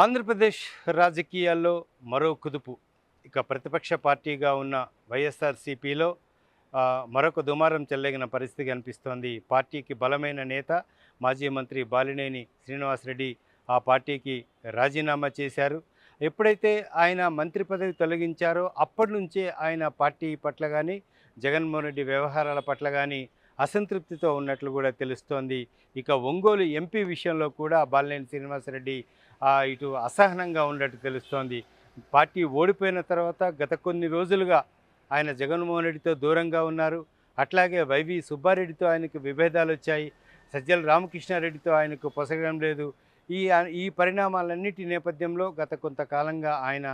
ఆంధ్రప్రదేశ్ రాజకీయాల్లో మరో కుదుపు. ఇక ప్రతిపక్ష పార్టీగా ఉన్న వైఎస్ఆర్సీపీలో మరొక దుమారం చెల్లగిన పరిస్థితి కనిపిస్తోంది. పార్టీకి బలమైన నేత మాజీ మంత్రి బాలినేని శ్రీనివాసరెడ్డి ఆ పార్టీకి రాజీనామా చేశారు. ఎప్పుడైతే ఆయన మంత్రి పదవి తొలగించారో అప్పటి నుంచే ఆయన పార్టీ పట్ల కానీ జగన్మోహన్ రెడ్డి వ్యవహారాల పట్ల కానీ అసంతృప్తితో ఉన్నట్లు కూడా తెలుస్తోంది. ఇక ఒంగోలు ఎంపీ విషయంలో కూడా బాలినేని శ్రీనివాసరెడ్డి ఇటు అసహనంగా ఉన్నట్టు తెలుస్తోంది. పార్టీ ఓడిపోయిన తర్వాత గత కొన్ని రోజులుగా ఆయన జగన్మోహన్ రెడ్డితో దూరంగా ఉన్నారు. అట్లాగే వైవి సుబ్బారెడ్డితో ఆయనకు విభేదాలు వచ్చాయి. సజ్జల రామకృష్ణారెడ్డితో ఆయనకు పొసగడం లేదు. ఈ ఈ పరిణామాలన్నిటి నేపథ్యంలో గత కొంతకాలంగా ఆయన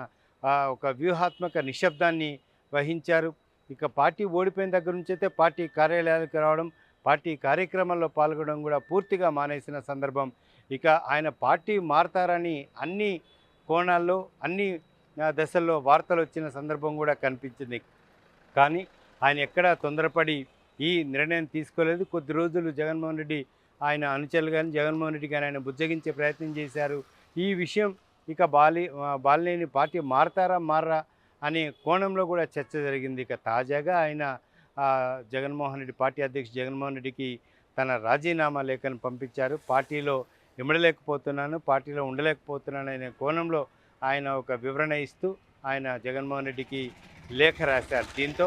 ఒక వ్యూహాత్మక నిశ్శబ్దాన్ని వహించారు. ఇక పార్టీ ఓడిపోయిన దగ్గర నుంచి అయితే పార్టీ కార్యాలయాలకు రావడం పార్టీ కార్యక్రమాల్లో పాల్గొనడం కూడా పూర్తిగా మానేసిన సందర్భం. ఇక ఆయన పార్టీ మారతారని అన్ని కోణాల్లో అన్ని దశల్లో వార్తలు వచ్చిన సందర్భం కూడా కనిపించింది. కానీ ఆయన ఎక్కడా తొందరపడి ఈ నిర్ణయం తీసుకోలేదు. కొద్ది రోజులు జగన్మోహన్ రెడ్డి ఆయన అనుచరులు కానీ జగన్మోహన్ రెడ్డి కానీ ఆయన బుజ్జగించే ప్రయత్నం చేశారు. ఈ విషయం ఇక బాలి బాలినేని పార్టీ మారతారా మారరా అనే కోణంలో కూడా చర్చ జరిగింది. ఇక తాజాగా ఆయన జగన్మోహన్ రెడ్డి పార్టీ అధ్యక్షుడు జగన్మోహన్ రెడ్డికి తన రాజీనామా లేఖను పంపించారు. పార్టీలో ఇమడలేకపోతున్నాను పార్టీలో ఉండలేకపోతున్నాను అనే కోణంలో ఆయన ఒక వివరణ ఇస్తూ ఆయన జగన్మోహన్ రెడ్డికి లేఖ రాశారు. దీంతో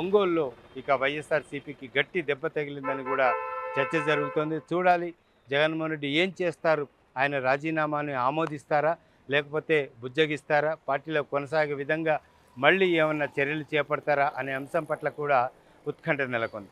ఒంగోలులో ఇక వైఎస్ఆర్సీపీకి గట్టి దెబ్బ తగిలిందని కూడా చర్చ జరుగుతోంది. చూడాలి జగన్మోహన్ రెడ్డి ఏం చేస్తారు? ఆయన రాజీనామాని ఆమోదిస్తారా? లేకపోతే బుజ్జగిస్తారా? పార్టీలో కొనసాగే విధంగా మళ్ళీ ఏమన్నా చర్యలు చేపడతారా? అనే అంశం పట్ల కూడా ఉత్కంఠ నెలకొంది.